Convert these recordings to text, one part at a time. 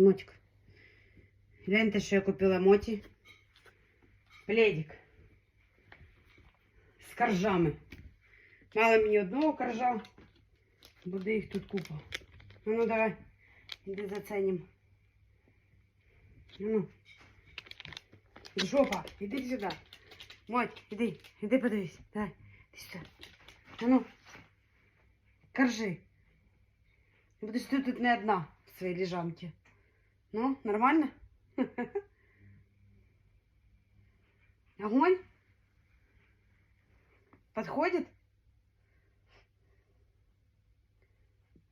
Мотик. Гляньте, що я купила моті. Пледик. З коржами. Мало мені одного коржа. Буде їх тут купа. А ну давай. Іди заценим. А ну. Жопа, іди сюди. Моть, іди, іди подивись. Давай, іди сюди. А ну. Коржи. Будеш ти тут не одна в своїй лежанці. Ну, нормально? Огонь? Подходит?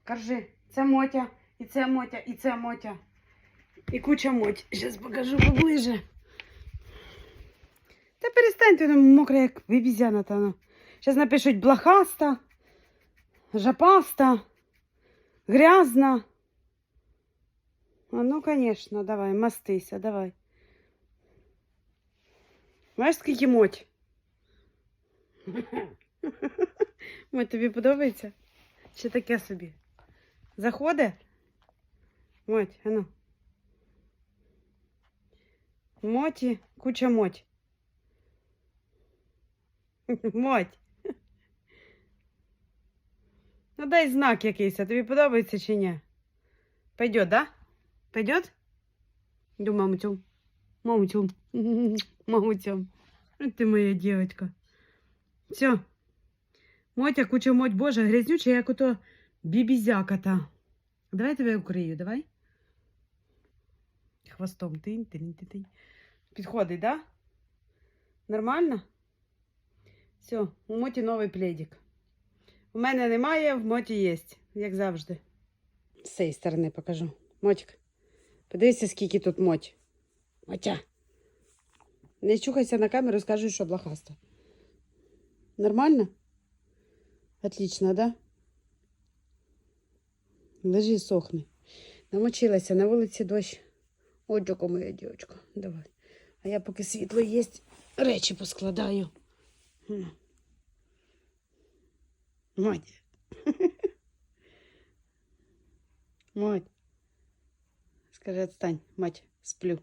Коржи. Це Мотя, і це Мотя, і це Мотя. І куча моть. Зараз покажу поближе. Та перестань ти там мокра, як бібізяна та ну. Зараз напишуть блохаста, жопаста, грязна. А ну, конечно, давай, мастися, давай. Знаєш, скільки моть? Моть, тобі подобається? Чи таке собі? Заходи? Моть, а ну. Моті, куча моть. Моть. Ну дай знак якийсь, а тобі подобається чи ні? Пойдет, да? Пойдет? Иду. Мамутюм. Мамутюм. Вот ты моя девочка. Все. Мотя, куча моть, боже, грязнюча, як ото бібізяка-та. Давай я тебе укрию, давай. Хвостом. Підходить, да? Нормально? Все, у Моті новий пледик. У мене немає, в Моті є, як завжди. З цієї сторони покажу. Мотик, подивися, скільки тут моть. Мотя. Не чухайся на камеру, скажи, що блохаста. Нормально? Отлично, да? Лежи, сохни. Намочилася на вулиці дощ. Дяка моя дівчинка. Давай. А я поки світло є, речі поскладаю. Мать. Мать. Скажи, отстань, мать, сплю.